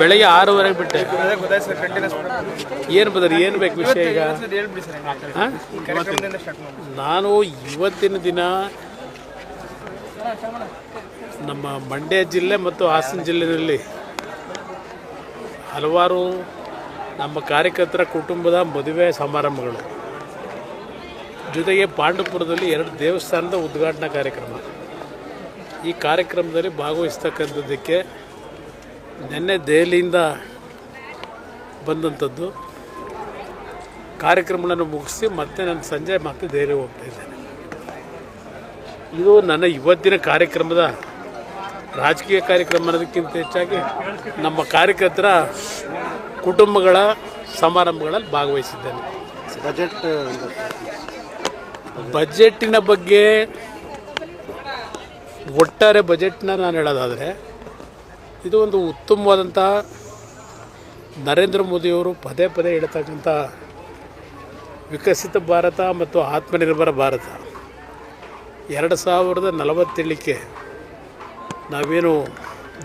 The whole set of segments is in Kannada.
ಬೆಳಗ್ಗೆ ಆರೂವರೆಗೆ ಬಿಟ್ಟೆ. ಏನು ಬದರಿ ಏನು ಬೇಕು ವಿಷಯ ಈಗ? ನಾನು ಇವತ್ತಿನ ದಿನ ನಮ್ಮ ಮಂಡ್ಯ ಜಿಲ್ಲೆ ಮತ್ತು ಹಾಸನ ಜಿಲ್ಲೆಯಲ್ಲಿ ಹಲವಾರು ನಮ್ಮ ಕಾರ್ಯಕರ್ತರ ಕುಟುಂಬದ ಮದುವೆ ಸಮಾರಂಭಗಳು. ಜೊತೆಗೆ ಪಾಂಡವಪುರದಲ್ಲಿ ಎರಡು ದೇವಸ್ಥಾನದ ಉದ್ಘಾಟನಾ ಕಾರ್ಯಕ್ರಮ. ಈ ಕಾರ್ಯಕ್ರಮದಲ್ಲಿ ಭಾಗವಹಿಸ್ತಕ್ಕಂಥದ್ದಕ್ಕೆ ನಿನ್ನೆ ದೆಹಲಿಯಿಂದ ಬಂದಂಥದ್ದು. ಕಾರ್ಯಕ್ರಮಗಳನ್ನು ಮುಗಿಸಿ ಮತ್ತೆ ನಾನು ಸಂಜೆ ಮತ್ತೆ ದೆಹಲಿ ಹೋಗ್ತಾ ಇದ್ದೇನೆ. ಇದು ನನ್ನ ಇವತ್ತಿನ ಕಾರ್ಯಕ್ರಮದ ರಾಜಕೀಯ ಕಾರ್ಯಕ್ರಮ ಅನ್ನೋದಕ್ಕಿಂತ ಹೆಚ್ಚಾಗಿ ನಮ್ಮ ಕಾರ್ಯಕರ್ತರ ಕುಟುಂಬಗಳ ಸಮಾರಂಭಗಳಲ್ಲಿ ಭಾಗವಹಿಸಿದ್ದೇನೆ. ಬಜೆಟ್ ಬಜೆಟ್ಟಿನ ಬಗ್ಗೆ ಒಟ್ಟಾರೆ ಬಜೆಟ್ನ ನಾನು ಹೇಳೋದಾದರೆ ಇದು ಒಂದು ಉತ್ತಮವಾದಂಥ ನರೇಂದ್ರ ಮೋದಿಯವರು ಪದೇ ಪದೇ ಹೇಳ್ತಕ್ಕಂಥ ವಿಕಸಿತ ಭಾರತ ಮತ್ತು ಆತ್ಮನಿರ್ಭರ ಭಾರತ. ಎರಡು ಸಾವಿರದ ನಲವತ್ತೇಳಕ್ಕೆ ನಾವೇನು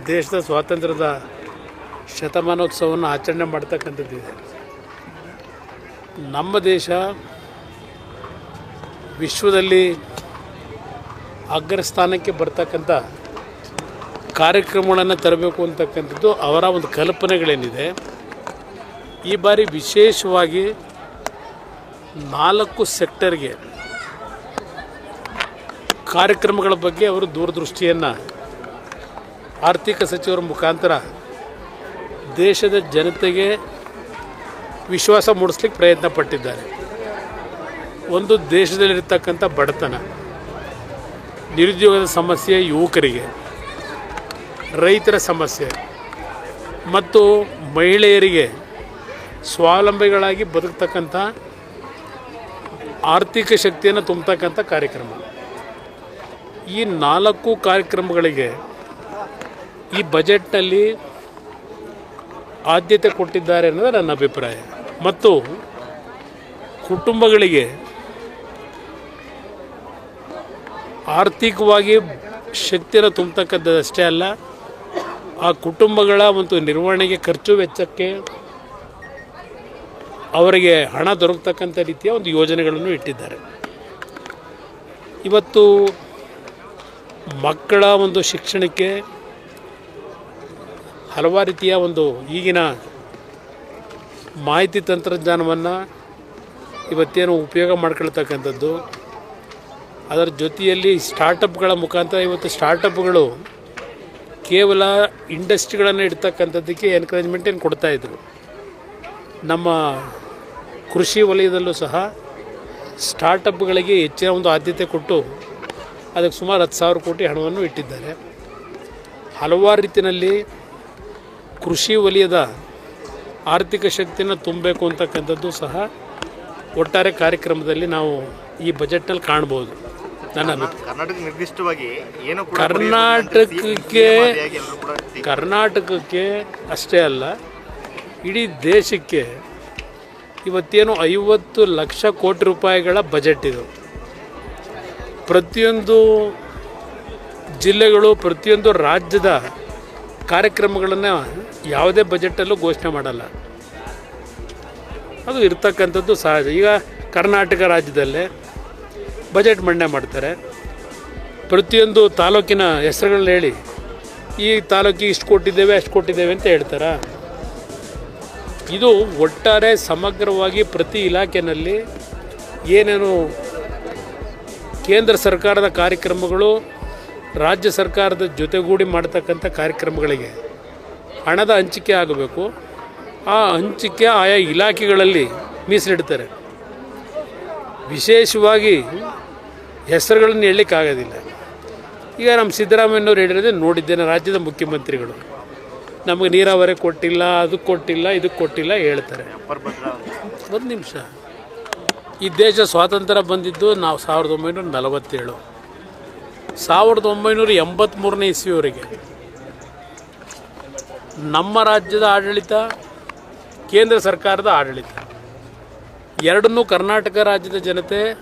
ದೇಶದ ಸ್ವಾತಂತ್ರ್ಯದ ಶತಮಾನೋತ್ಸವವನ್ನು ಆಚರಣೆ ಮಾಡ್ತಕ್ಕಂಥದ್ದಿದೆ. ನಮ್ಮ ದೇಶ ವಿಶ್ವದಲ್ಲಿ ಅಗ್ರಸ್ಥಾನಕ್ಕೆ ಬರ್ತಕ್ಕಂಥ ಕಾರ್ಯಕ್ರಮಗಳನ್ನು ತರಬೇಕು ಅಂತಕ್ಕಂಥದ್ದು ಅವರ ಒಂದು ಕಲ್ಪನೆಗಳೇನಿದೆ. ಈ ಬಾರಿ ವಿಶೇಷವಾಗಿ ನಾಲ್ಕು ಸೆಕ್ಟರ್ಗೆ ಕಾರ್ಯಕ್ರಮಗಳ ಬಗ್ಗೆ ಅವರು ದೂರದೃಷ್ಟಿಯನ್ನು ಆರ್ಥಿಕ ಸಚಿವರ ಮುಖಾಂತರ ದೇಶದ ಜನತೆಗೆ ವಿಶ್ವಾಸ ಮೂಡಿಸ್ಲಿಕ್ಕೆ ಪ್ರಯತ್ನ ಪಟ್ಟಿದ್ದಾರೆ. ಒಂದು ದೇಶದಲ್ಲಿರ್ತಕ್ಕಂಥ ಬಡತನ, ನಿರುದ್ಯೋಗದ ಸಮಸ್ಯೆ ಯುವಕರಿಗೆ. ರೈತರ ಸಮಸ್ಯೆ. ಮತ್ತು ಮಹಿಳೆಯರಿಗೆ ಸ್ವಾವಲಂಬಿಗಳಾಗಿ ಬದುಕ್ತಕ್ಕಂಥ ಆರ್ಥಿಕ ಶಕ್ತಿಯನ್ನು ತುಂಬತಕ್ಕಂಥ ಕಾರ್ಯಕ್ರಮ. ಈ ನಾಲ್ಕು ಕಾರ್ಯಕ್ರಮಗಳಿಗೆ ಈ ಬಜೆಟ್ನಲ್ಲಿ ಆದ್ಯತೆ ಕೊಟ್ಟಿದ್ದಾರೆ ಅನ್ನೋದು ನನ್ನ ಅಭಿಪ್ರಾಯ. ಮತ್ತು ಕುಟುಂಬಗಳಿಗೆ ಆರ್ಥಿಕವಾಗಿ ಶಕ್ತಿಯನ್ನು ತುಂಬತಕ್ಕಂಥದ್ದಷ್ಟೇ ಅಲ್ಲ ಆ ಕುಟುಂಬಗಳ ಒಂದು ನಿರ್ವಹಣೆಗೆ ಖರ್ಚು ವೆಚ್ಚಕ್ಕೆ ಅವರಿಗೆ ಹಣ ದೊರಕತಕ್ಕಂಥ ರೀತಿಯ ಒಂದು ಯೋಜನೆಗಳನ್ನು ಇಟ್ಟಿದ್ದಾರೆ. ಇವತ್ತು ಮಕ್ಕಳ ಒಂದು ಶಿಕ್ಷಣಕ್ಕೆ ಹಲವಾರು ರೀತಿಯ ಒಂದು ಈಗಿನ ಮಾಹಿತಿ ತಂತ್ರಜ್ಞಾನವನ್ನು ಇವತ್ತೇನು ಉಪಯೋಗ ಮಾಡ್ಕೊಳ್ತಕ್ಕಂಥದ್ದು. ಅದರ ಜೊತೆಯಲ್ಲಿ ಸ್ಟಾರ್ಟಪ್ಗಳ ಮುಖಾಂತರ ಇವತ್ತು ಸ್ಟಾರ್ಟಪ್ಗಳು ಕೇವಲ ಇಂಡಸ್ಟ್ರಿಗಳನ್ನು ಇಡ್ತಕ್ಕಂಥದ್ದಕ್ಕೆ ಎನ್ಕರೇಜ್ಮೆಂಟ್ ಏನು ಕೊಡ್ತಾಯಿದ್ರು ನಮ್ಮ ಕೃಷಿ ವಲಯದಲ್ಲೂ ಸಹ ಸ್ಟಾರ್ಟಪ್ಗಳಿಗೆ ಹೆಚ್ಚಿನ ಒಂದು ಆದ್ಯತೆ ಕೊಟ್ಟು ಅದಕ್ಕೆ ಸುಮಾರು ಹತ್ತು ಸಾವಿರ ಕೋಟಿ ಹಣವನ್ನು ಇಟ್ಟಿದ್ದಾರೆ. ಹಲವಾರು ರೀತಿಯಲ್ಲಿ ಕೃಷಿ ವಲಯದ ಆರ್ಥಿಕ ಶಕ್ತಿಯನ್ನು ತುಂಬಬೇಕು ಅಂತಕ್ಕಂಥದ್ದು ಸಹ ಒಟ್ಟಾರೆ ಕಾರ್ಯಕ್ರಮದಲ್ಲಿ ನಾವು ಈ ಬಜೆಟ್ನಲ್ಲಿ ಕಾಣ್ಬೋದು. ನನ್ನ ಕರ್ನಾಟಕ ನಿರ್ದಿಷ್ಟವಾಗಿ ಏನು ಕರ್ನಾಟಕಕ್ಕೆ ಕರ್ನಾಟಕಕ್ಕೆ ಅಷ್ಟೇ ಅಲ್ಲ ಇಡೀ ದೇಶಕ್ಕೆ ಇವತ್ತೇನು ಐವತ್ತು ಲಕ್ಷ ಕೋಟಿ ರೂಪಾಯಿಗಳ ಬಜೆಟ್ ಇದು. ಪ್ರತಿಯೊಂದು ಜಿಲ್ಲೆಗಳು ಪ್ರತಿಯೊಂದು ರಾಜ್ಯದ ಕಾರ್ಯಕ್ರಮಗಳನ್ನು ಯಾವುದೇ ಬಜೆಟಲ್ಲೂ ಘೋಷಣೆ ಮಾಡಲ್ಲ. ಅದು ಇರ್ತಕ್ಕಂಥದ್ದು ಸಹಜ. ಈಗ ಕರ್ನಾಟಕ ರಾಜ್ಯದಲ್ಲೇ ಬಜೆಟ್ ಮಂಡನೆ ಮಾಡ್ತಾರೆ. ಪ್ರತಿಯೊಂದು ತಾಲೂಕಿನ ಹೆಸರುಗಳನ್ನ ಹೇಳಿ, ಈ ತಾಲೂಕಿಗೆ ಇಷ್ಟು ಕೊಟ್ಟಿದ್ದೇವೆ, ಅಷ್ಟು ಕೊಟ್ಟಿದ್ದೇವೆ ಅಂತ ಹೇಳ್ತಾರಾ? ಇದು ಒಟ್ಟಾರೆ ಸಮಗ್ರವಾಗಿ ಪ್ರತಿ ಇಲಾಖೆಯಲ್ಲಿ ಏನೇನು ಕೇಂದ್ರ ಸರ್ಕಾರದ ಕಾರ್ಯಕ್ರಮಗಳು, ರಾಜ್ಯ ಸರ್ಕಾರದ ಜೊತೆಗೂಡಿ ಮಾಡ್ತಕ್ಕಂಥ ಕಾರ್ಯಕ್ರಮಗಳಿಗೆ ಹಣದ ಹಂಚಿಕೆ ಆಗಬೇಕು. ಆ ಹಂಚಿಕೆ ಆಯಾ ಇಲಾಖೆಗಳಲ್ಲಿ ಮೀಸಲಿಡ್ತಾರೆ. ವಿಶೇಷವಾಗಿ ಹೆಸರುಗಳನ್ನು ಹೇಳಲಿಕ್ಕಾಗೋದಿಲ್ಲ. ಈಗ ನಮ್ಮ ಸಿದ್ದರಾಮಯ್ಯನವ್ರು ಹೇಳಿರೋದೇ ನೋಡಿದ್ದೇನೆ, ರಾಜ್ಯದ ಮುಖ್ಯಮಂತ್ರಿಗಳು. ನಮಗೆ ನೀರಾವರಿ ಕೊಟ್ಟಿಲ್ಲ ಅದಕ್ಕೆ ಕೊಟ್ಟಿಲ್ಲ ಇದಕ್ಕೆ ಕೊಟ್ಟಿಲ್ಲ ಹೇಳ್ತಾರೆ. ಒಂದು ನಿಮಿಷ. ಈ ದೇಶ ಸ್ವಾತಂತ್ರ್ಯ ಬಂದಿದ್ದು ನಾವು ಸಾವಿರದ ಒಂಬೈನೂರ ನಲವತ್ತೇಳು. ಸಾವಿರದ ಒಂಬೈನೂರ ಎಂಬತ್ತ್ಮೂರನೇ ಇಸ್ವಿಯವರೆಗೆ. ನಮ್ಮ ರಾಜ್ಯದ ಆಡಳಿತ, ಕೇಂದ್ರ ಸರ್ಕಾರದ ಆಡಳಿತ. ಎರಡನ್ನೂ ಕರ್ನಾಟಕ ರಾಜ್ಯದ ಜನತೆ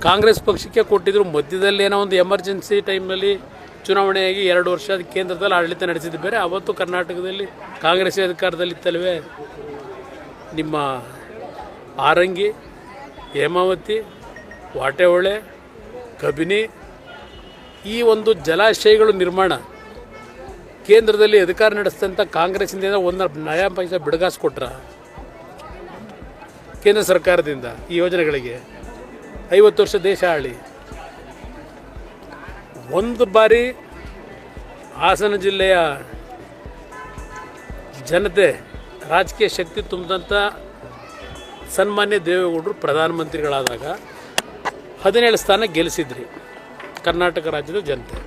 ಕಾಂಗ್ರೆಸ್ ಪಕ್ಷಕ್ಕೆ ಕೊಟ್ಟಿದ್ರು. ಮಧ್ಯದಲ್ಲಿ ಏನೋ ಒಂದು ಎಮರ್ಜೆನ್ಸಿ ಟೈಮಲ್ಲಿ ಚುನಾವಣೆಯಾಗಿ ಎರಡು ವರ್ಷ ಕೇಂದ್ರದಲ್ಲಿ ಆಡಳಿತ ನಡೆಸಿದ್ದು. ಬೇರೆ ಅವತ್ತು ಕರ್ನಾಟಕದಲ್ಲಿ ಕಾಂಗ್ರೆಸ್ ಅಧಿಕಾರದಲ್ಲಿತ್ತಲ್ವೇ? ನಿಮ್ಮ ಆರಂಗಿ, ಹೇಮಾವತಿ, ವಾಟೆಹೊಳೆ, ಕಬಿನಿ, ಈ ಒಂದು ಜಲಾಶಯಗಳು ನಿರ್ಮಾಣ. ಕೇಂದ್ರದಲ್ಲಿ ಅಧಿಕಾರ ನಡೆಸಿದಂಥ ಕಾಂಗ್ರೆಸ್ಸಿಂದ ಒಂದು ನಯಾ ಪೈಸೆ ಬಿಡುಗಾಸು ಕೊಟ್ರ. ಕೇಂದ್ರ ಸರ್ಕಾರದಿಂದ ಈ ಯೋಜನೆಗಳಿಗೆ ಐವತ್ತು ವರ್ಷ ದೇಶ ಆಳಿ. ಒಂದು ಬಾರಿ ಹಾಸನ ಜಿಲ್ಲೆಯ ಜನತೆ ರಾಜಕೀಯ ಶಕ್ತಿ ತುಂಬಿದಂಥ ಸನ್ಮಾನ್ಯ ದೇವೇಗೌಡರು ಪ್ರಧಾನಮಂತ್ರಿಗಳಾದಾಗ ಹದಿನೇಳು ಸ್ಥಾನ ಗೆಲ್ಲಿಸಿದ್ರಿ ಕರ್ನಾಟಕ ರಾಜ್ಯದ ಜನತೆ.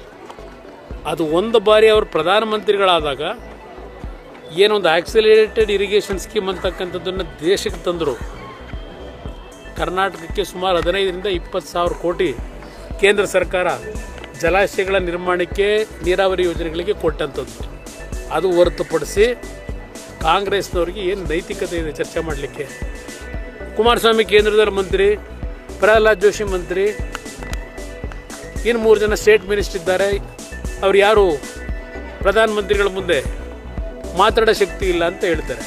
ಅದು ಒಂದು ಬಾರಿ ಅವರು ಪ್ರಧಾನಮಂತ್ರಿಗಳಾದಾಗ ಏನೊಂದು ಆಕ್ಸಿಲೇಟೆಡ್ ಇರಿಗೇಷನ್ ಸ್ಕೀಮ್ ಅಂತಕ್ಕಂಥದ್ದನ್ನು ದೇಶಕ್ಕೆ ತಂದರು. ಕರ್ನಾಟಕಕ್ಕೆ ಸುಮಾರು ಹದಿನೈದರಿಂದ ಇಪ್ಪತ್ತು ಸಾವಿರ ಕೋಟಿ ಕೇಂದ್ರ ಸರ್ಕಾರ ಜಲಾಶಯಗಳ ನಿರ್ಮಾಣಕ್ಕೆ ನೀರಾವರಿ ಯೋಜನೆಗಳಿಗೆ ಕೊಟ್ಟಂಥದ್ದು. ಅದು ಹೊರತುಪಡಿಸಿ ಕಾಂಗ್ರೆಸ್ನವ್ರಿಗೆ ಏನು ನೈತಿಕತೆ ಇದೆ ಚರ್ಚೆ ಮಾಡಲಿಕ್ಕೆ? ಕುಮಾರಸ್ವಾಮಿ ಕೇಂದ್ರದಲ್ಲಿ ಮಂತ್ರಿ, ಪ್ರಹ್ಲಾದ್ ಜೋಶಿ ಮಂತ್ರಿ, ಇನ್ನು ಮೂರು ಜನ ಸ್ಟೇಟ್ ಮಿನಿಸ್ಟರ್ ಇದ್ದಾರೆ. ಅವ್ರು ಯಾರು? ಪ್ರಧಾನಮಂತ್ರಿಗಳ ಮುಂದೆ ಮಾತಾಡೋ ಶಕ್ತಿ ಇಲ್ಲ ಅಂತ ಹೇಳ್ತಾರೆ.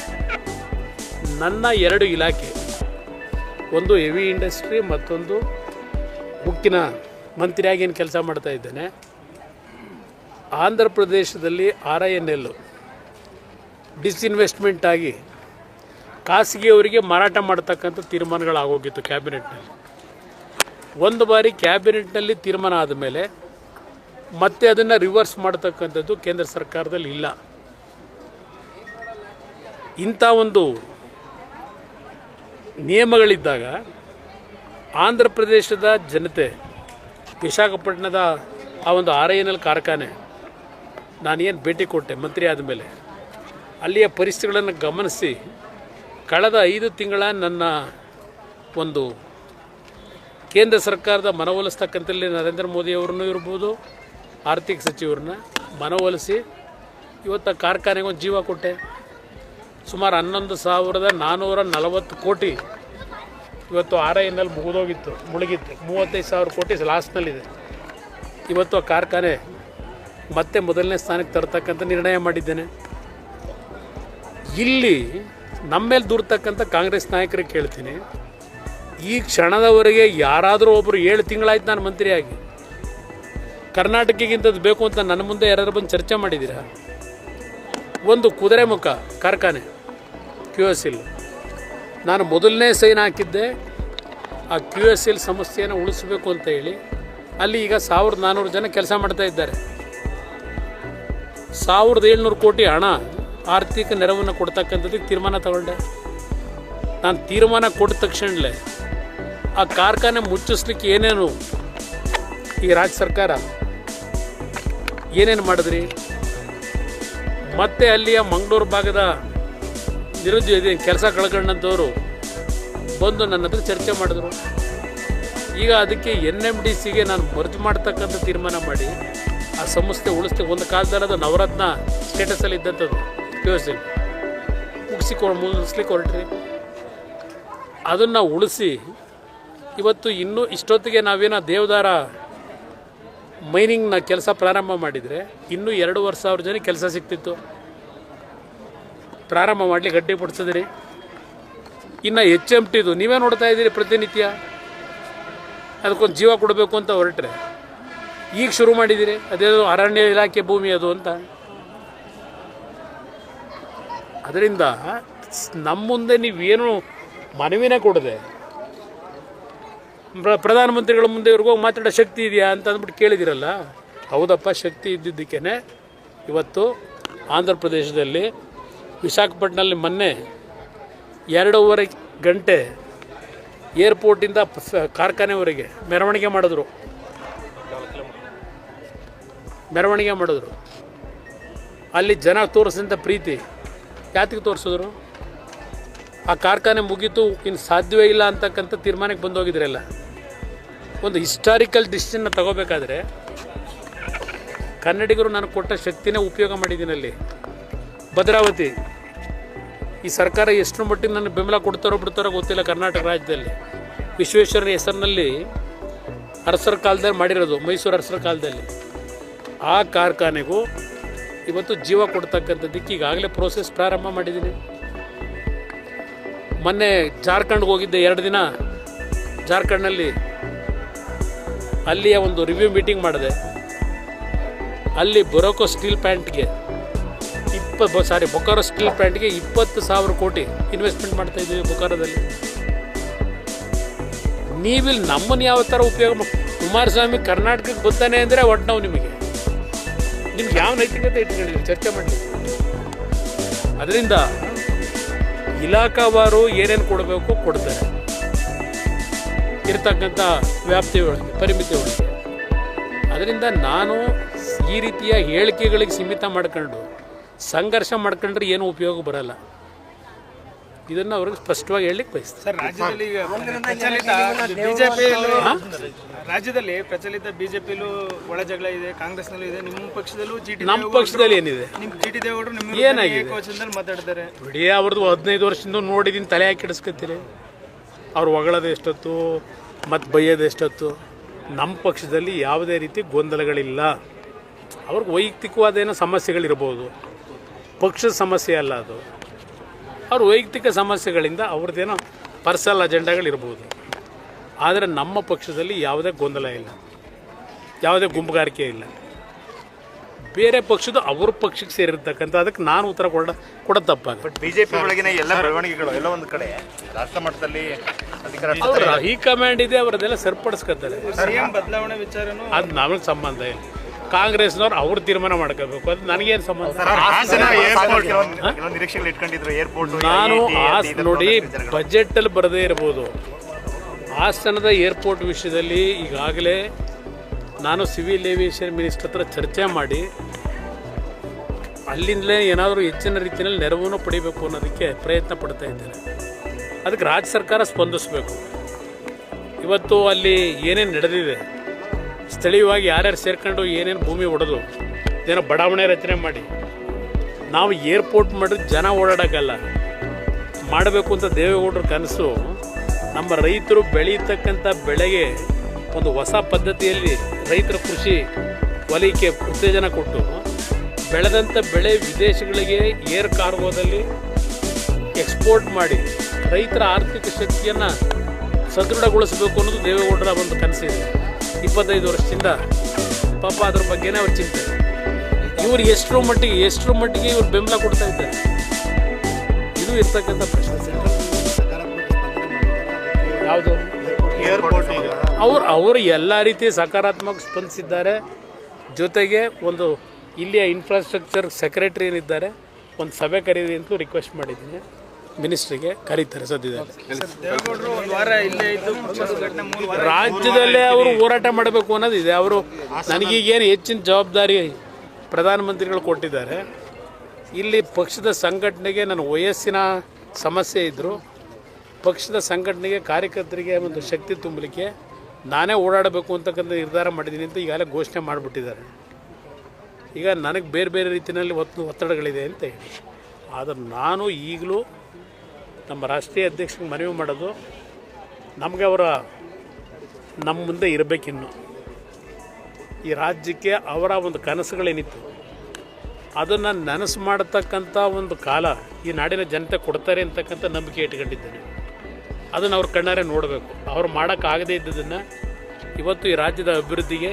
ನನ್ನ ಎರಡು ಇಲಾಖೆ ಒಂದು ಹೆವಿ ಇಂಡಸ್ಟ್ರಿ ಮತ್ತೊಂದು ಉಕ್ಕಿನ ಮಂತ್ರಿಯಾಗಿ ಏನು ಕೆಲಸ ಮಾಡ್ತಾ ಇದ್ದೇನೆ. ಆಂಧ್ರ ಪ್ರದೇಶದಲ್ಲಿ ಆರ್ ಐ ಎನ್ ಎಲ್ಲು ಡಿಸ್ಇನ್ವೆಸ್ಟ್ಮೆಂಟ್ ಆಗಿ ಖಾಸಗಿಯವರಿಗೆ ಮಾರಾಟ ಮಾಡ್ತಕ್ಕಂಥ ತೀರ್ಮಾನಗಳಾಗೋಗಿತ್ತು ಕ್ಯಾಬಿನೆಟ್ನಲ್ಲಿ ಒಂದು ಬಾರಿ ಕ್ಯಾಬಿನೆಟ್ನಲ್ಲಿ ತೀರ್ಮಾನ ಆದಮೇಲೆ ಮತ್ತೆ ಅದನ್ನು ರಿವರ್ಸ್ ಮಾಡ್ತಕ್ಕಂಥದ್ದು ಕೇಂದ್ರ ಸರ್ಕಾರದಲ್ಲಿ ಇಲ್ಲ. ಇಂಥ ಒಂದು ನಿಯಮಗಳಿದ್ದಾಗ ಆಂಧ್ರ ಪ್ರದೇಶದ ಜನತೆ, ವಿಶಾಖಪಟ್ಟಣದ ಆ ಒಂದು ಆರ್ ಐ ಎನ್ ಎಲ್ ಕಾರ್ಖಾನೆ ನಾನೇನು ಭೇಟಿ ಕೊಟ್ಟೆ ಮಂತ್ರಿ ಆದಮೇಲೆ. ಅಲ್ಲಿಯ ಪರಿಸ್ಥಿತಿಗಳನ್ನು ಗಮನಿಸಿ ಕಳೆದ ಐದು ತಿಂಗಳ ನನ್ನ ಒಂದು ಕೇಂದ್ರ ಸರ್ಕಾರದ ಮನವೊಲಿಸ್ತಕ್ಕಂಥಲ್ಲಿ ನರೇಂದ್ರ ಮೋದಿಯವ್ರನ್ನೂ ಇರ್ಬೋದು, ಆರ್ಥಿಕ ಸಚಿವರನ್ನ ಮನವೊಲಿಸಿ ಇವತ್ತು ಕಾರ್ಖಾನೆಗೊಂದು ಜೀವ ಕೊಟ್ಟೆ. ಸುಮಾರು ಹನ್ನೊಂದು ಸಾವಿರದ ನಾನ್ನೂರ ನಲವತ್ತು ಕೋಟಿ ಇವತ್ತು ಆರ್ ಐ ಎನ್ನಲ್ಲಿ ಮುಗಿದೋಗಿತ್ತು, ಮುಳುಗಿತ್ತು. ಮೂವತ್ತೈದು ಸಾವಿರ ಕೋಟಿ ಲಾಸ್ಟ್ನಲ್ಲಿದೆ. ಇವತ್ತು ಆ ಕಾರ್ಖಾನೆ ಮತ್ತೆ ಮೊದಲನೇ ಸ್ಥಾನಕ್ಕೆ ತರ್ತಕ್ಕಂಥ ನಿರ್ಣಯ ಮಾಡಿದ್ದೇನೆ. ಇಲ್ಲಿ ನಮ್ಮ ಮೇಲೆ ದೂರ್ತಕ್ಕಂಥ ಕಾಂಗ್ರೆಸ್ ನಾಯಕರಿಗೆ ಕೇಳ್ತೀನಿ. ಈ ಕ್ಷಣದವರೆಗೆ ಯಾರಾದರೂ ಒಬ್ಬರು ಏಳು ತಿಂಗಳಾಯ್ತು ನಾನು ಮಂತ್ರಿಯಾಗಿ. ಕರ್ನಾಟಕಕ್ಕಿಂತದ್ದು ಬೇಕು ಅಂತ ನನ್ನ ಮುಂದೆ ಯಾರಾದ್ರು ಬಂದು ಚರ್ಚೆ ಮಾಡಿದ್ದೀರಾ? ಒಂದು ಕುದುರೆಮುಖ ಕಾರ್ಖಾನೆ ಕ್ಯೂ ಎಸ್ ಎಲ್ ನಾನು ಮೊದಲನೇ ಸೈನ್ ಹಾಕಿದ್ದೆ. ಆ ಕ್ಯೂ ಎಸ್ ಎಲ್ ಸಮಸ್ಯೆಯನ್ನು ಉಳಿಸಬೇಕು ಅಂತ ಹೇಳಿ. ಅಲ್ಲಿ ಈಗ ಸಾವಿರದ ನಾನ್ನೂರು ಜನ ಕೆಲಸ ಮಾಡ್ತಾ ಇದ್ದಾರೆ. ಸಾವಿರದ ಏಳ್ನೂರು ಕೋಟಿ ಹಣ ಆರ್ಥಿಕ ನೆರವನ್ನು ಕೊಡ್ತಕ್ಕಂಥದ್ದಕ್ಕೆ ತೀರ್ಮಾನ ತಗೊಂಡೆ. ನಾನು ತೀರ್ಮಾನ ಕೊಟ್ಟ ತಕ್ಷಣಲೇ ಆ ಕಾರ್ಖಾನೆ ಮುಚ್ಚಿಸ್ಲಿಕ್ಕೆ ಏನೇನು ಈ ರಾಜ್ಯ ಸರ್ಕಾರ ಏನೇನು ಮಾಡಿದ್ರಿ? ಮತ್ತೆ ಅಲ್ಲಿಯ ಮಂಗಳೂರು ಭಾಗದ ನಿರುದ್ಯೋಗಿ ಕೆಲಸ ಕಳ್ಕೊಂಡಂಥವ್ರು ಬಂದು ನನ್ನ ಹತ್ರ ಚರ್ಚೆ ಮಾಡಿದ್ರು. ಈಗ ಅದಕ್ಕೆ ಎನ್ ಎಂ ಡಿ ಸಿಗೆ ನಾನು ಮರ್ಜು ಮಾಡ್ತಕ್ಕಂಥ ತೀರ್ಮಾನ ಮಾಡಿ ಆ ಸಂಸ್ಥೆ ಉಳಿಸ್ತೇ. ಒಂದು ಕಾಲದಲ್ಲಿ ಅದು ನವರತ್ನ ಸ್ಟೇಟಸಲ್ಲಿ ಇದ್ದಂಥದ್ದು. ಎಸ್ ಮುಗಿಸಿ ಮುಗಿಸ್ಲಿಕ್ಕೆ ಹೊರಟ್ರಿ. ಅದನ್ನು ಉಳಿಸಿ ಇವತ್ತು ಇನ್ನೂ ಇಷ್ಟೊತ್ತಿಗೆ ನಾವೇನೋ ದೇವದಾರ ಮೈನಿಂಗ್ನ ಕೆಲಸ ಪ್ರಾರಂಭ ಮಾಡಿದರೆ ಇನ್ನೂ ವರ್ಷ ಸಾವಿರ ಜನ ಕೆಲಸ ಸಿಗ್ತಿತ್ತು. ಪ್ರಾರಂಭ ಮಾಡಲಿ ಗಡ್ಡೆ ಪಡಿಸಿದ್ರಿ ಇನ್ನು ಎಚ್ ಎಂ ಟಿದು ನೀವೇ ನೋಡ್ತಾ ಇದ್ದೀರಿ ಪ್ರತಿನಿತ್ಯ. ಅದಕ್ಕೊಂದು ಜೀವ ಕೊಡಬೇಕು ಅಂತ ಹೊರಟ್ರೆ. ಈಗ ಶುರು ಮಾಡಿದ್ದೀರಿ ಅದೇ ಅರಣ್ಯ ಇಲಾಖೆ ಭೂಮಿ ಅದು ಅಂತ. ಅದರಿಂದ ನಮ್ಮ ಮುಂದೆ ನೀವೇನು ಮನವಿನೇ ಕೊಡದೆ ಪ್ರಧಾನಮಂತ್ರಿಗಳ ಮುಂದೆ ಇವ್ರಿಗೆ ಹೋಗಿ ಮಾತಾಡೋ ಶಕ್ತಿ ಇದೆಯಾ ಅಂತ ಅಂದ್ಬಿಟ್ಟು ಕೇಳಿದಿರಲ್ಲ. ಹೌದಪ್ಪ, ಶಕ್ತಿ ಇದ್ದಿದ್ದಕ್ಕೇ ಇವತ್ತು ಆಂಧ್ರ ಪ್ರದೇಶದಲ್ಲಿ ವಿಶಾಖಪಟ್ಟಣದಲ್ಲಿ ಮೊನ್ನೆ ಎರಡೂವರೆ ಗಂಟೆ ಏರ್ಪೋರ್ಟಿಂದ ಕಾರ್ಖಾನೆವರೆಗೆ ಮೆರವಣಿಗೆ ಮಾಡಿದ್ರು. ಮೆರವಣಿಗೆ ಮಾಡಿದ್ರು. ಅಲ್ಲಿ ಜನ ತೋರಿಸಿದಂಥ ಪ್ರೀತಿ ಯಾತಿಗೆ ತೋರಿಸಿದ್ರು? ಆ ಕಾರ್ಖಾನೆ ಮುಗೀತು, ಇನ್ನು ಸಾಧ್ಯವೇ ಇಲ್ಲ ಅಂತಕ್ಕಂಥ ತೀರ್ಮಾನಕ್ಕೆ ಬಂದೋಗಿದ್ರಲ್ಲ. ಒಂದು ಹಿಸ್ಟಾರಿಕಲ್ ಡಿಸಿಷನ್ನ ತಗೋಬೇಕಾದ್ರೆ ಕನ್ನಡಿಗರು ನಾನು ಕೊಟ್ಟ ಶಕ್ತಿನೇ ಉಪಯೋಗ ಮಾಡಿದ್ದೀನಲ್ಲಿ ಭದ್ರಾವತಿ, ಈ ಸರ್ಕಾರ ಎಷ್ಟು ಮಟ್ಟಿಗೆ ನನ್ನ ಬೆಂಬಲ ಕೊಡ್ತಾರೋ ಬಿಡ್ತಾರೋ ಗೊತ್ತಿಲ್ಲ ಕರ್ನಾಟಕ ರಾಜ್ಯದಲ್ಲಿ. ವಿಶ್ವೇಶ್ವರನ ಹೆಸರಿನಲ್ಲಿ ಅರಸರ ಕಾಲದಲ್ಲಿ ಮಾಡಿರೋದು, ಮೈಸೂರು ಅರಸರ ಕಾಲದಲ್ಲಿ. ಆ ಕಾರ್ಖಾನೆಗೂ ಇವತ್ತು ಜೀವ ಕೊಡ್ತಕ್ಕಂಥದ್ದಕ್ಕೆ ಈಗಾಗಲೇ ಪ್ರೋಸೆಸ್ ಪ್ರಾರಂಭ ಮಾಡಿದ್ದೀನಿ. ಮೊನ್ನೆ ಜಾರ್ಖಂಡ್ಗೆ ಹೋಗಿದ್ದೆ ಎರಡು ದಿನ. ಜಾರ್ಖಂಡ್ನಲ್ಲಿ ಅಲ್ಲಿಯ ಒಂದು ರಿವ್ಯೂ ಮೀಟಿಂಗ್ ಮಾಡಿದೆ. ಅಲ್ಲಿ ಬೊರೊಕೋ ಸ್ಟೀಲ್ ಪ್ಯಾಂಟ್ಗೆ ಇಪ್ಪ ಸಾರಿ ಬೊಕಾರೋ ಸ್ಟೀಲ್ ಪ್ಯಾಂಟ್ಗೆ ಇಪ್ಪತ್ತು ಸಾವಿರ ಕೋಟಿ ಇನ್ವೆಸ್ಟ್ಮೆಂಟ್ ಮಾಡ್ತಾ ಇದ್ದೀವಿ ಬೊಕಾರೋದಲ್ಲಿ. ನೀವಿಲ್ಲಿ ನಮ್ಮನ್ನು ಯಾವ ಥರ ಉಪಯೋಗ ಕುಮಾರಸ್ವಾಮಿ ಕರ್ನಾಟಕಕ್ಕೆ ಬರ್ತಾನೆ ಅಂದರೆ ಒಟ್ಟು ನಾವು ನಿಮಗೆ. ನಿಮ್ಗೆ ಯಾವ ನೈತಿಕತೆ ಇಟ್ಕೊಂಡಿದ್ದೀವಿ ಚರ್ಚೆ ಮಾಡಿ. ಅದರಿಂದ ಇಲಾಖಾವಾರು ಏನೇನು ಕೊಡಬೇಕು ಕೊಡ್ತಾರೆ. ಇರ್ತಕ್ಕಂಥ ವ್ಯಾಪ್ತಿ ಒಳಗೆ ಪರಿಮಿತಿ ಒಳಗೆ ಅದರಿಂದ ನಾನು ಈ ರೀತಿಯ ಹೇಳಿಕೆಗಳಿಗೆ ಸೀಮಿತ ಮಾಡ್ಕೊಂಡು ಸಂಘರ್ಷ ಮಾಡ್ಕೊಂಡ್ರೆ ಏನು ಉಪಯೋಗ ಬರಲ್ಲ. ಇದನ್ನು ಅವ್ರಿಗೆ ಸ್ಪಷ್ಟವಾಗಿ ಹೇಳಲಿಕ್ಕೆ ಬಯಸ್ತಾರೆ ಸರ್ ರಾಜ್ಯದಲ್ಲಿ ಪ್ರಚಲಿತ ಬಿಜೆಪಿ ರಾಜ್ಯದಲ್ಲಿ ಪ್ರಚಲಿತ ಬಿಜೆಪಿಲೂ ಒಳ ಜಗಳ ಇದೆ ಕಾಂಗ್ರೆಸ್ನಲ್ಲೂ ಇದೆ ನಿಮ್ಮ ಪಕ್ಷದಲ್ಲೂ ಜಿ ಟಿ ನಮ್ಮ ಪಕ್ಷದಲ್ಲಿ ಏನಿದೆ? ನಿಮ್ ಜಿ ಟಿ ದೇವೇಗೌಡರು ನಿಮ್ಮ ಏನಾಗಿದೆ? ಏಕವಚನದಲ್ಲಿ ಮಾತಾಡ್ತಾರೆ. ಬಿಡಿ ಅವ್ರದ್ದು ಹದಿನೈದು ವರ್ಷದಿಂದ ನೋಡಿದೀನಿ ತಲೆ ಹಾಕಿ ಇಡಿಸ್ಕೊತೀರಿ ಅವ್ರು ಒಗಳದು ಎಷ್ಟೊತ್ತು? ಮತ್ತು ಬೈಯೋದು ಎಷ್ಟೊತ್ತು? ನಮ್ಮ ಪಕ್ಷದಲ್ಲಿ ಯಾವುದೇ ರೀತಿ ಗೊಂದಲಗಳಿಲ್ಲ. ಅವ್ರಿಗೆ ವೈಯಕ್ತಿಕವಾದ ಏನೋ ಸಮಸ್ಯೆಗಳಿರ್ಬೋದು. ಪಕ್ಷದ ಸಮಸ್ಯೆ ಅಲ್ಲ ಅದು. ಅವ್ರ ವೈಯಕ್ತಿಕ ಸಮಸ್ಯೆಗಳಿಂದ ಅವ್ರದ್ದೇನೋ ಪರ್ಸನಲ್ ಅಜೆಂಡಾಗಳಿರ್ಬೋದು. ಆದರೆ ನಮ್ಮ ಪಕ್ಷದಲ್ಲಿ ಯಾವುದೇ ಗೊಂದಲ ಇಲ್ಲ. ಯಾವುದೇ ಗುಂಪುಗಾರಿಕೆ ಇಲ್ಲ. ಬೇರೆ ಪಕ್ಷದ ಅವ್ರ ಪಕ್ಷಕ್ಕೆ ಸೇರಿರ್ತಕ್ಕಂಥ ಅದಕ್ಕೆ ನಾನು ಉತ್ತರ ಕೊಡ ಕೊಡೋದು ತಪ್ಪಾಗ ಬಟ್ ಬಿಜೆಪಿ ಒಳಗಿನ ಎಲ್ಲ ಬೆಳವಣಿಗೆಗಳು ಎಲ್ಲ ಒಂದು ಕಡೆ. ರಾಷ್ಟ್ರ ಮಟ್ಟದಲ್ಲಿ ಅಧಿಕಾರ ಅವ್ರ ಹೈ ಕಮಾಂಡ್ ಇದೆ ಅವರದೆಲ್ಲ ಸರಿಪಡಿಸ್ಕೊತಾರೆ. ಸಿಎಂ ಬದಲಾವಣೆ ವಿಚಾರನೂ ಅದು ನಮಗೆ ಸಂಬಂಧ ಇಲ್ಲ. ಕಾಂಗ್ರೆಸ್ನವ್ರು ಅವ್ರು ತೀರ್ಮಾನ ಮಾಡ್ಕೋಬೇಕು. ಅದು ನನಗೇನು ಸಂಬಂಧ ನಿರೀಕ್ಷೆಗಳು ಇಟ್ಕೊಂಡಿದ್ರು ಏರ್ಪೋರ್ಟ್ ನಾನು ಆಸ್ ನೋಡಿ ಬಜೆಟಲ್ಲಿ ಬರದೇ ಇರ್ಬೋದು. ಹಾಸನದ ಏರ್ಪೋರ್ಟ್ ವಿಷಯದಲ್ಲಿ ಈಗಾಗಲೇ ನಾನು ಸಿವಿಲ್ ಏವಿಯೇಷನ್ ಮಿನಿಸ್ಟರ್ ಹತ್ರ ಚರ್ಚೆ ಮಾಡಿ ಅಲ್ಲಿಂದಲೇ ಏನಾದರೂ ಹೆಚ್ಚಿನ ರೀತಿಯಲ್ಲಿ ನೆರವನ್ನು ಪಡಿಬೇಕು ಅನ್ನೋದಕ್ಕೆ ಪ್ರಯತ್ನ ಪಡ್ತಾ ಇದ್ದೇನೆ. ಅದಕ್ಕೆ ರಾಜ್ಯ ಸರ್ಕಾರ ಸ್ಪಂದಿಸಬೇಕು. ಇವತ್ತು ಅಲ್ಲಿ ಏನೇನು ನಡೆದಿದೆ, ಸ್ಥಳೀಯವಾಗಿ ಯಾರ್ಯಾರು ಸೇರ್ಕೊಂಡು ಏನೇನು ಭೂಮಿ ಹೊಡೆದು ಏನೋ ಬಡಾವಣೆ ರಚನೆ ಮಾಡಿ, ನಾವು ಏರ್ಪೋರ್ಟ್ ಮಾಡಿದ್ರೆ ಜನ ಓಡಾಡೋಕ್ಕಲ್ಲ, ಮಾಡಬೇಕು ಅಂತ ದೇವೇಗೌಡರ ಕನಸು, ನಮ್ಮ ರೈತರು ಬೆಳೀತಕ್ಕಂಥ ಬೆಳೆಗೆ ಒಂದು ಹೊಸ ಪದ್ಧತಿಯಲ್ಲಿ ರೈತರ ಕೃಷಿ ವಲಯಕ್ಕೆ ಉತ್ತೇಜನ ಕೊಟ್ಟು ಬೆಳೆದಂಥ ಬೆಳೆ ವಿದೇಶಗಳಿಗೆ ಏರ್ ಕಾರ್ಗೋದಲ್ಲಿ ಎಕ್ಸ್ಪೋರ್ಟ್ ಮಾಡಿ ರೈತರ ಆರ್ಥಿಕ ಶಕ್ತಿಯನ್ನು ಸದೃಢಗೊಳಿಸಬೇಕು ಅನ್ನೋದು ದೇವೇಗೌಡರ ಒಂದು ಕನಸಿದೆ. ಇಪ್ಪತ್ತೈದು ವರ್ಷದಿಂದ ಪಾಪ ಅದ್ರ ಬಗ್ಗೆನೇ ಅವ್ರ ಚಿಂತೆ. ಇವ್ರು ಎಷ್ಟರ ಮಟ್ಟಿಗೆ ಎಷ್ಟರ ಮಟ್ಟಿಗೆ ಇವ್ರು ಬೆಂಬಲ ಕೊಡ್ತಾ ಇದ್ದಾರೆ? ಇದು ಇರ್ತಕ್ಕಂಥ ಪ್ರಶ್ನೆ ಯಾವುದು? ಏರ್ಪೋರ್ಟ್ ಅವ್ರು ಅವರು ಎಲ್ಲ ರೀತಿ ಸಕಾರಾತ್ಮಕ ಸ್ಪಂದಿಸಿದ್ದಾರೆ. ಜೊತೆಗೆ ಒಂದು ಇಲ್ಲಿಯ ಇನ್ಫ್ರಾಸ್ಟ್ರಕ್ಚರ್ ಸೆಕ್ರೆಟರಿ ಏನಿದ್ದಾರೆ ಒಂದು ಸಭೆ ಕರೀರಿ ಅಂತ ರಿಕ್ವೆಸ್ಟ್ ಮಾಡಿದ್ದೀನಿ. ಮಿನಿಸ್ಟ್ರಿಗೆ ಕರೀತಾರೆ ಸದ್ಯದಲ್ಲಿ. ರಾಜ್ಯದಲ್ಲೇ ಅವರು ಹೋರಾಟ ಮಾಡಬೇಕು ಅನ್ನೋದಿದೆ ಅವರು ನನಗೀಗೇನು ಹೆಚ್ಚಿನ ಜವಾಬ್ದಾರಿ ಪ್ರಧಾನಮಂತ್ರಿಗಳು ಕೊಟ್ಟಿದ್ದಾರೆ. ಇಲ್ಲಿ ಪಕ್ಷದ ಸಂಘಟನೆಗೆ ನನ್ನ ವಯಸ್ಸಿನ ಸಮಸ್ಯೆ ಇದ್ದರು ಪಕ್ಷದ ಸಂಘಟನೆಗೆ ಕಾರ್ಯಕರ್ತರಿಗೆ ಒಂದು ಶಕ್ತಿ ತುಂಬಲಿಕ್ಕೆ ನಾನೇ ಓಡಾಡಬೇಕು ಅಂತಕ್ಕಂಥ ನಿರ್ಧಾರ ಮಾಡಿದ್ದೀನಿ ಅಂತ ಈಗಾಗಲೇ ಘೋಷಣೆ ಮಾಡಿಬಿಟ್ಟಿದ್ದಾರೆ. ಈಗ ನನಗೆ ಬೇರೆ ಬೇರೆ ರೀತಿಯಲ್ಲಿ ಒತ್ತು ಒತ್ತಡಗಳಿದೆ ಅಂತ ಹೇಳಿ. ಆದರೆ ನಾನು ಈಗಲೂ ನಮ್ಮ ರಾಷ್ಟ್ರೀಯ ಅಧ್ಯಕ್ಷರಿಗೆ ಮನವಿ ಮಾಡೋದು ನಮಗೆ ಅವರ ನಮ್ಮ ಮುಂದೆ ಇರಬೇಕಿನ್ನು. ಈ ರಾಜ್ಯಕ್ಕೆ ಅವರ ಒಂದು ಕನಸುಗಳೇನಿತ್ತು. ಅದನ್ನು ನನಸು ಮಾಡತಕ್ಕಂಥ ಒಂದು ಕಾಲ ಈ ನಾಡಿನ ಜನತೆ ಕೊಡ್ತಾರೆ ಅಂತಕ್ಕಂಥ ನಂಬಿಕೆ ಇಟ್ಕೊಂಡಿದ್ದೇನೆ. ಅದನ್ನು ಅವ್ರ ಕಣ್ಣಾರೆ ನೋಡಬೇಕು. ಅವ್ರು ಮಾಡೋಕ್ಕಾಗದೇ ಇದ್ದದನ್ನು ಇವತ್ತು ಈ ರಾಜ್ಯದ ಅಭಿವೃದ್ಧಿಗೆ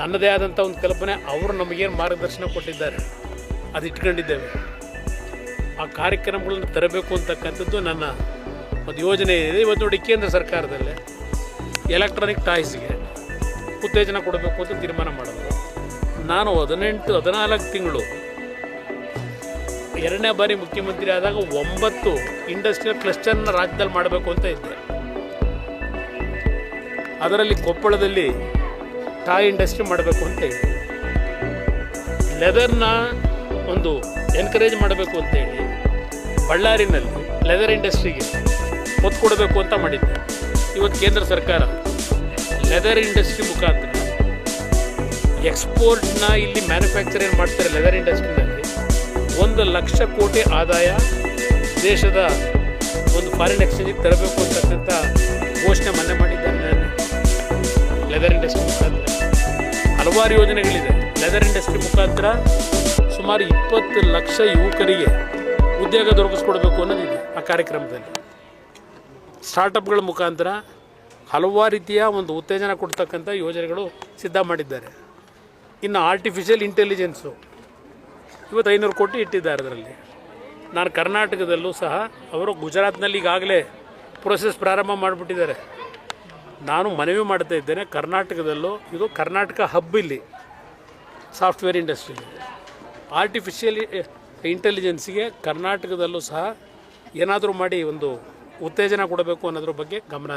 ನನ್ನದೇ ಆದಂಥ ಒಂದು ಕಲ್ಪನೆ ಅವರು ನಮಗೇನು ಮಾರ್ಗದರ್ಶನ ಕೊಟ್ಟಿದ್ದಾರೆ. ಅದು ಇಟ್ಕೊಂಡಿದ್ದೇವೆ. ಆ ಕಾರ್ಯಕ್ರಮಗಳನ್ನು ತರಬೇಕು ಅಂತಕ್ಕಂಥದ್ದು ನನ್ನ ಒಂದು ಯೋಜನೆ ಇದೆ. ಇವತ್ತು ನೋಡಿ ಕೇಂದ್ರ ಸರ್ಕಾರದಲ್ಲೇ ಎಲೆಕ್ಟ್ರಾನಿಕ್ ಟಾಯ್ಸ್ಗೆ ಉತ್ತೇಜನ ಕೊಡಬೇಕು ಅಂತ ತೀರ್ಮಾನ ಮಾಡಿದ್ರು ನಾನು ಹದಿನೆಂಟು, ಹದಿನಾಲ್ಕು ತಿಂಗಳು ಎರಡನೇ ಬಾರಿ ಮುಖ್ಯಮಂತ್ರಿ ಆದಾಗ ಒಂಬತ್ತು ಇಂಡಸ್ಟ್ರಿಯಲ್ ಕ್ಲಸ್ಟರ್ನ ರಾಜ್ಯದಲ್ಲಿ ಮಾಡಬೇಕು ಅಂತ ಇದ್ದೆ. ಅದರಲ್ಲಿ ಕೊಪ್ಪಳದಲ್ಲಿ ಟಾಯ್ ಇಂಡಸ್ಟ್ರಿ ಮಾಡಬೇಕು ಅಂತ ಇದ್ದೆ ಲೆದರ್ನ ಒಂದು ಎನ್ಕರೇಜ್ ಮಾಡಬೇಕು ಅಂತೇಳಿ ಬಳ್ಳಾರಿನಲ್ಲಿ ಲೆದರ್ ಇಂಡಸ್ಟ್ರಿಗೆ ಒತ್ತು ಕೊಡಬೇಕು ಅಂತ ಮಾಡಿದ್ದೆ. ಇವತ್ತು ಕೇಂದ್ರ ಸರ್ಕಾರ ಲೆದರ್ ಇಂಡಸ್ಟ್ರಿ ಮುಖಾಂತರ ಎಕ್ಸ್ಪೋರ್ಟ್ನ ಇಲ್ಲಿ ಮ್ಯಾನುಫ್ಯಾಕ್ಚರ್ ಏನು ಮಾಡ್ತಾರೆ ಲೆದರ್ ಇಂಡಸ್ಟ್ರಿನಲ್ಲಿ ಒಂದು ಲಕ್ಷ ಕೋಟಿ ಆದಾಯ ದೇಶದ ಒಂದು ಫಾರಿನ್ ಎಕ್ಸ್ಚೇಂಜಿಗೆ ತರಬೇಕು ಅಂತಕ್ಕಂಥ ಘೋಷಣೆ ಮನೆ ಮಾಡಿದ್ದಾರೆ ಲೆದರ್ ಇಂಡಸ್ಟ್ರಿ ಮುಖಾಂತರ. ಹಲವಾರು ಯೋಜನೆಗಳಿದೆ. ಲೆದರ್ ಇಂಡಸ್ಟ್ರಿ ಮುಖಾಂತರ ಸುಮಾರು ಇಪ್ಪತ್ತು ಲಕ್ಷ ಯುವಕರಿಗೆ ಉದ್ಯೋಗ ದೊರಕಿಸ್ಕೊಡ್ಬೇಕು ಅನ್ನೋದಿದೆ ಆ ಕಾರ್ಯಕ್ರಮದಲ್ಲಿ. ಸ್ಟಾರ್ಟಪ್ಗಳ ಮುಖಾಂತರ ಹಲವಾರು ರೀತಿಯ ಒಂದು ಉತ್ತೇಜನ ಕೊಡ್ತಕ್ಕಂಥ ಯೋಜನೆಗಳು ಸಿದ್ಧ ಮಾಡಿದ್ದಾರೆ. ಇನ್ನು ಆರ್ಟಿಫಿಷಿಯಲ್ ಇಂಟೆಲಿಜೆನ್ಸು ಇವತ್ತು ಐನೂರು ಕೋಟಿ ಇಟ್ಟಿದ್ದಾರೆ ಅದರಲ್ಲಿ. ನಾನು ಕರ್ನಾಟಕದಲ್ಲೂ ಸಹ ಅವರು ಗುಜರಾತ್ನಲ್ಲಿ ಈಗಾಗಲೇ ಪ್ರೋಸೆಸ್ ಪ್ರಾರಂಭ ಮಾಡಿಬಿಟ್ಟಿದ್ದಾರೆ. ನಾನು ಮನವಿ ಮಾಡ್ತಾ ಇದ್ದೇನೆ, ಕರ್ನಾಟಕದಲ್ಲೂ ಇದು ಕರ್ನಾಟಕ ಹಬ್ ಇಲ್ಲಿ ಸಾಫ್ಟ್ವೇರ್ ಇಂಡಸ್ಟ್ರಿಲಿ ಆರ್ಟಿಫಿಷಿಯಲ್ ಇಂಟೆಲಿಜೆನ್ಸಿಗೆ ಕರ್ನಾಟಕದಲ್ಲೂ ಸಹ ಏನಾದರೂ ಮಾಡಿ ಒಂದು ಉತ್ತೇಜನ ಕೊಡಬೇಕು ಅನ್ನೋದ್ರ ಬಗ್ಗೆ ಗಮನ